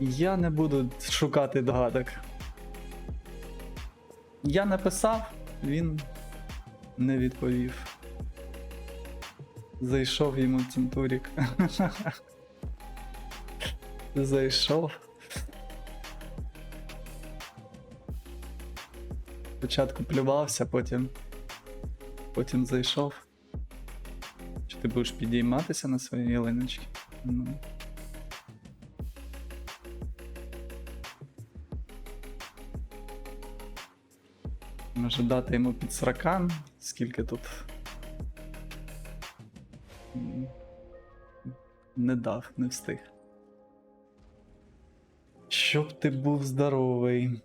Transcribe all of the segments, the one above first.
Я не буду шукати догадок. Я написав, він не відповів. Зайшов йому Центурік. Зайшов. Спочатку плювався, потім. Потім зайшов. Чи ти будеш підійматися на своїй ялиночці? Ну. Може дати йому під сракан, скільки тут. Не дав, не встиг. Щоб ти був здоровий.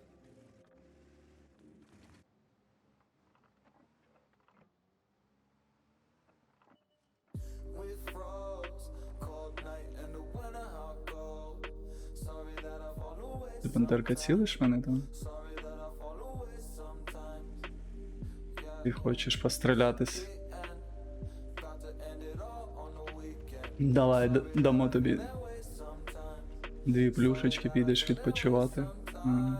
Ти пантерка цілиш мене там? Ти хочеш пострілятись? Давай, дамо тобі. Дві плюшечки, підеш відпочивати. М.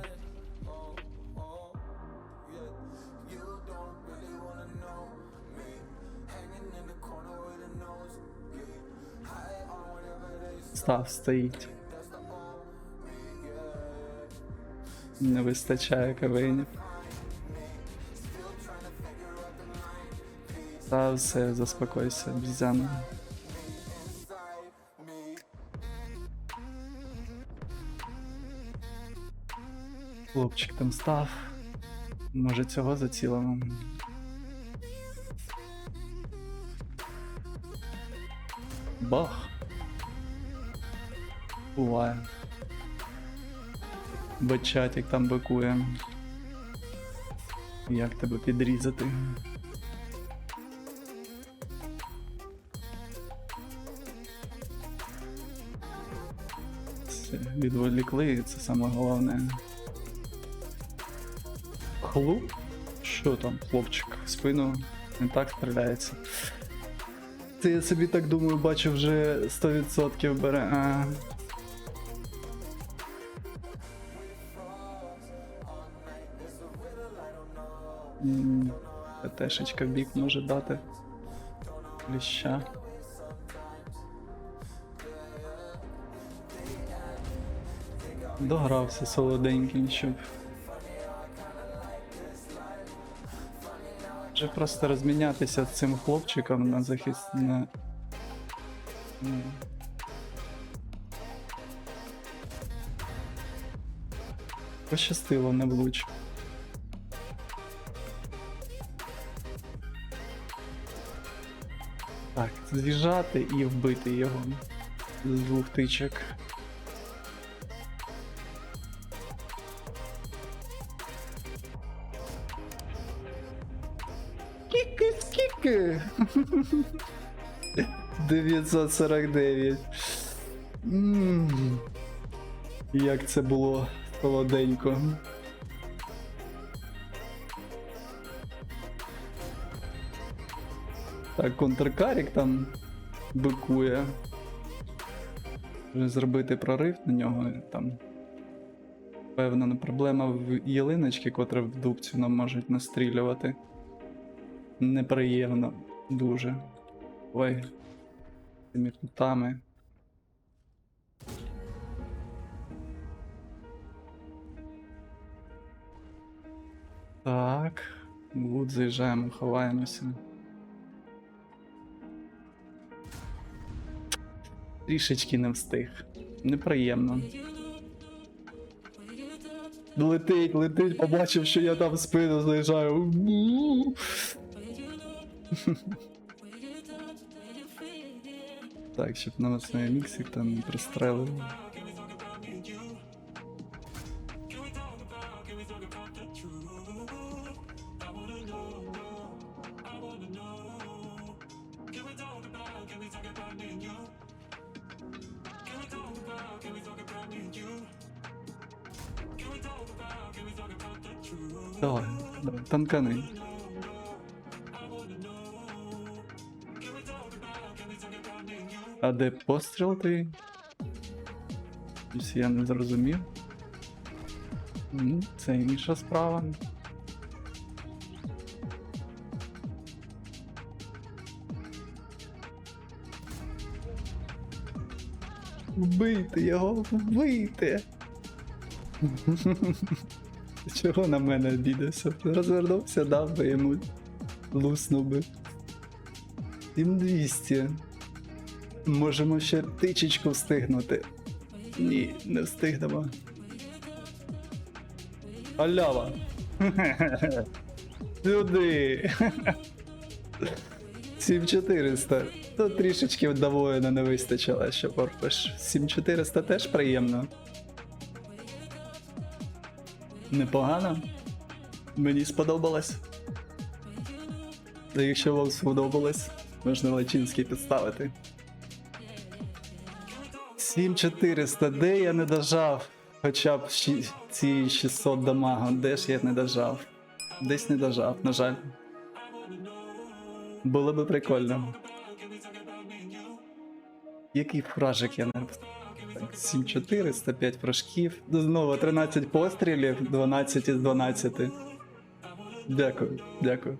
Став стоїть. Не вистачає кавинів. Все, заспокойся, обізяна. Хлопчик там став. Може цього зацілимо. Бах. Буває. Бачатик там бикує. Як тебе підрізати? Відволікли, це саме головне. Хлоп? Що там, хлопчик? В спину не так стріляється. Це я собі так думаю, бачу вже 100% бере. А... ПТшечка бік може дати. Ліща. Догрався солоденьким, щоб. Вже просто розмінятися цим хлопчиком на захист на. Пощастило, не влуч. Так, з'їжджати і вбити його з двох тичок. Скільки? 949. М. Як це було солоденько. Так, контркарік там бикує. Зробити прорив на нього там. Певна проблема в ялиночці, котра в дубцю нам можуть настрілювати. Неприємно дуже. Ой. Цими кутами. Так. От заїжджаємо, ховаємося. Трішечки не встиг. Неприємно. Летить, летить, побачив, що я там спину заїжджаю. Так, щоб на нас на міксик там не. Давай, давай. А де постріл ти? Я не зрозумів. Ну, це інша справа. Вбийте його, вбийте. Чого на мене обідався? Розвернувся, дав би йому. Луснув би. 7200. Можемо ще тичечку встигнути. Ні, не встигнемо. Халява. Сюди. 7400. То трішечки до не вистачило, що порпиш. 7400 теж приємно. Непогано. Мені сподобалось. Та якщо вам сподобалось, можна Лачинський підставити. 7400, де я не дожав? Хоча б ці 600 дамагу, де ж я не дожав? Десь не дожав, на жаль. Було би прикольно. Який фражик я не так, 7400, 5 фражків. Знову 13 пострілів, 12 із 12. Дякую, дякую.